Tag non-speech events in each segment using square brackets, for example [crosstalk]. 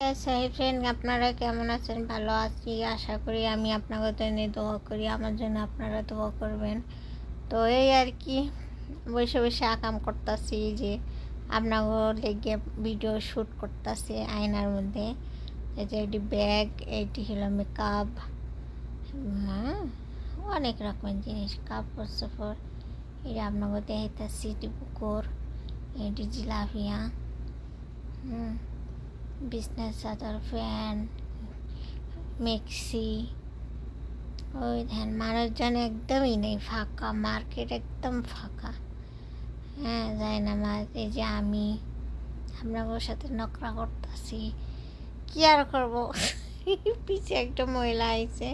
সাই friend আপনারা কেমন আছেন? ভালো আছি, আশা করি আমি আপনাদের জন্য দোয়া করি, আমার জন্য আপনারা দোয়া করবেন। তো এই আর কি, বসে বসে আকাম করতেছি যে আপনাদের লেগে ভিডিও শ্যুট করতেছি আয়নার মধ্যে। এই যে এটি ব্যাগ এইটি হলো মেকআপ অনেক রকমের জিনিস, কাপড় সাপড় এটা আপনাকে দেখাইতেছি এটি পুকুর, এটি জিলাপিয়া, হুম। বিজনেস চাদর ফ্যান মিক্সি ওই ধ্যান, মানুষজন একদমই নেই ফাঁকা মার্কেট একদম ফাঁকা। হ্যাঁ যাই না মাছ এই যে আমি আপনাদের সাথে নকরা করতেছি, কি আর করব? [laughs] পিছে একটা মহিলা আইছে,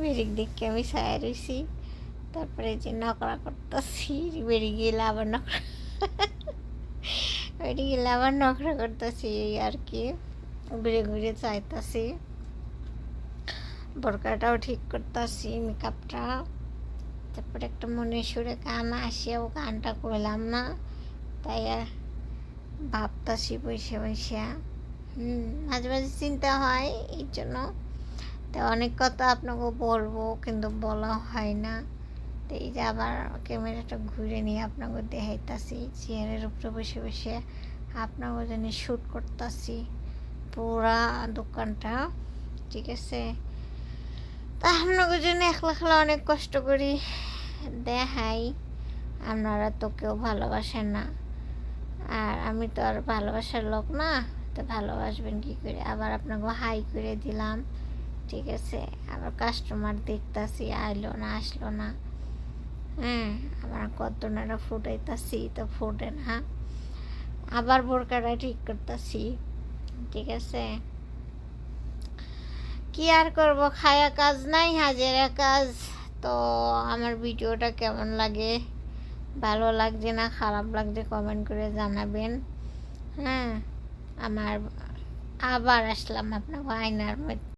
বেরিক দিককে আমি ছায়া রয়েছি তারপরে যে নকরা করতেছি বেরিয়ে গেলে আবার নকরা বেরিয়ে গেলে আবার নকরা করতেছি, আর কি। ঘুরে ঘুরে চাইতাছি বোরকাটাও ঠিক করতেছি মেকআপটা তারপরে একটা মনে সুরে গান আসেও গানটা করলাম না। তাই আর ভাবতাছি বসে বসে। হুম, মাঝে মাঝে চিন্তা হয় এই জন্য। তো অনেক কথা আপনাকে বলব, কিন্তু বলা হয় না। তো এই যে আবার ক্যামেরাটা ঘুরে নিয়ে আপনাকে দেখাইতাছি, চেয়ারের উপরে বসে বসে আপনাকে জন্য শ্যুট করতেছি পুরা দোকানটা, ঠিক আছে? তা আপনাদের জন্য একলা একলা অনেক কষ্ট করি দেখাই, আপনারা তো কেউ ভালোবাসেন না। আর আমি তো আর ভালোবাসার লোক না, তো ভালোবাসবেন কি করে? আবার আপনাকে হাই করে দিলাম, ঠিক আছে? আবার কাস্টমার দেখতাছি, আইলো না, আসলো না। হ্যাঁ আবার কত নারা ফুটাইতাছি তো ফুটে না। আবার বোরকাটা ঠিক করতেছি, ঠিক আছে? কি আর করব, খায়া কাজ নাই, হাজারা কাজ। তো আমার ভিডিওটা কেমন লাগে? ভালো লাগছে না, খারাপ লাগছে কমেন্ট করে জানাবেন। হ্যাঁ আমার আবার আসলাম আপনার আয়নার মধ্যে।